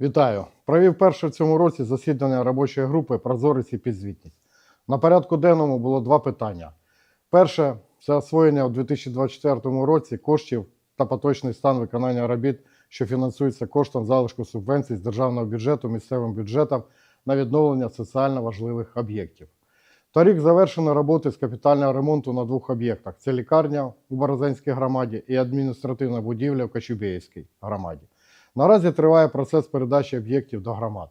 Вітаю! Провів перше в цьому році засідання робочої групи Прозорість і підзвітність. На порядку денному було два питання. Перше це освоєння у 2024 році коштів та поточний стан виконання робіт, що фінансуються коштом залишку субвенцій з державного бюджету місцевим бюджетам на відновлення соціально важливих об'єктів. Торік завершено роботи з капітального ремонту на двох об'єктах: це лікарня у Борозенській громаді і адміністративна будівля в Кочубєївській громаді. Наразі триває процес передачі об'єктів до громад.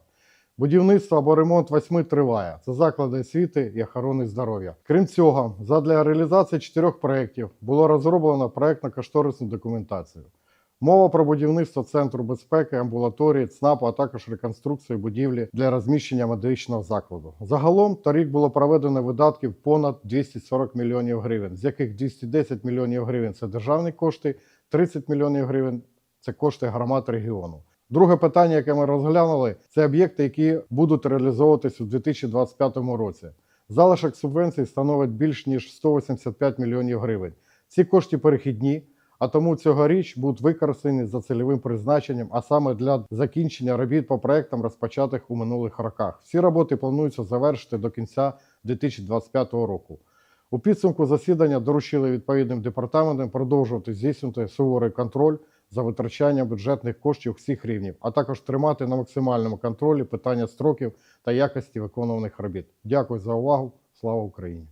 Будівництво або ремонт восьми триває. Це заклади освіти і охорони здоров'я. Крім цього, задля реалізації чотирьох проєктів було розроблено проєктно-кошторисну документацію. Мова про будівництво центру безпеки, амбулаторії, ЦНАПу, а також реконструкцію будівлі для розміщення медичного закладу. Загалом торік було проведено видатків понад 240 мільйонів гривень, з яких 210 мільйонів гривень це державні кошти, 30 мільйонів гривень це кошти громад регіону. Друге питання, яке ми розглянули, це об'єкти, які будуть реалізовуватись у 2025 році. Залишок субвенцій становить більш ніж 185 мільйонів гривень. Ці кошти перехідні, а тому цьогоріч будуть використані за цільовим призначенням, а саме для закінчення робіт по проектам, розпочатих у минулих роках. Всі роботи плануються завершити до кінця 2025 року. У підсумку засідання доручили відповідним департаментам продовжувати здійснювати суворий контроль за витрачання бюджетних коштів всіх рівнів, а також тримати на максимальному контролі питання строків та якості виконуваних робіт. Дякую за увагу. Слава Україні!